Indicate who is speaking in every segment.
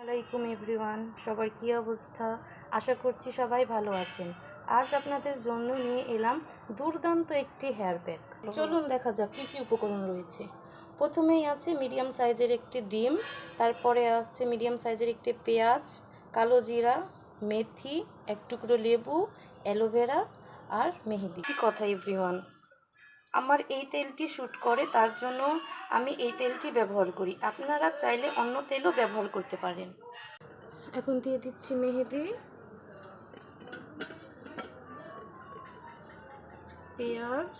Speaker 1: আসসালামাইকুম এভরিওয়ান, সবার কী অবস্থা? আশা করছি সবাই ভালো আছেন। আজ আপনাদের জন্য নিয়ে এলাম দুর্দান্ত একটি হেয়ার প্যাক চলুন দেখা যাক কী কী উপকরণ রয়েছে। প্রথমেই আছে মিডিয়াম সাইজের একটি ডিম, তারপরে আছে মিডিয়াম সাইজের একটি পেঁয়াজ, কালো জিরা, মেথি, এক টুকরো লেবু, অ্যালোভেরা আর মেহেদি। কথা এভরিওয়ান? আমার এই তেলটি শ্যুট করে, তার জন্য আমি এই তেলটি ব্যবহার করি। আপনারা চাইলে অন্য তেলও ব্যবহার করতে পারেন। এখন দিয়ে দিচ্ছি মেহেদি। পেঁয়াজ।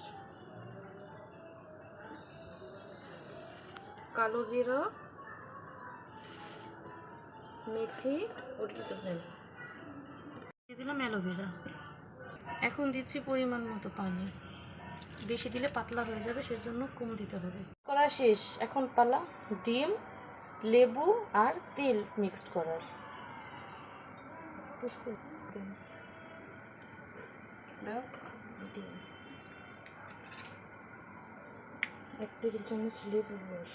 Speaker 1: কালো জিরা। মেথি। ফেল দিয়ে দিলাম অ্যালোভেরা। এখন দিচ্ছি পরিমাণ মতো পানি। বেশি দিলে পাতলা হয়ে যাবে সেজন্য কম দিতে হবে। করা শেষ। এখন পালা ডিম লেবু আর তেল মিক্সড করার। ডিম। এক টেবিল চামচ লেবু রস।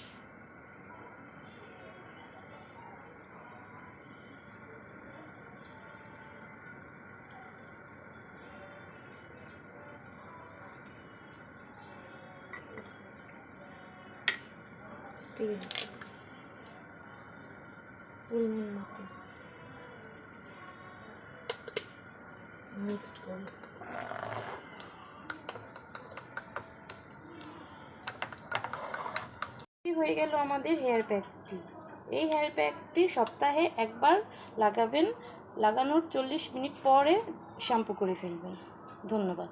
Speaker 1: তেল পরিমাণ মতো। মিক্সড করে এই হয়ে গেল আমাদের হেয়ার প্যাকটি এই হেয়ার প্যাকটি সপ্তাহে একবার লাগাবেন। লাগানোর চল্লিশ মিনিট পরে শ্যাম্পু করে ফেলবেন। ধন্যবাদ।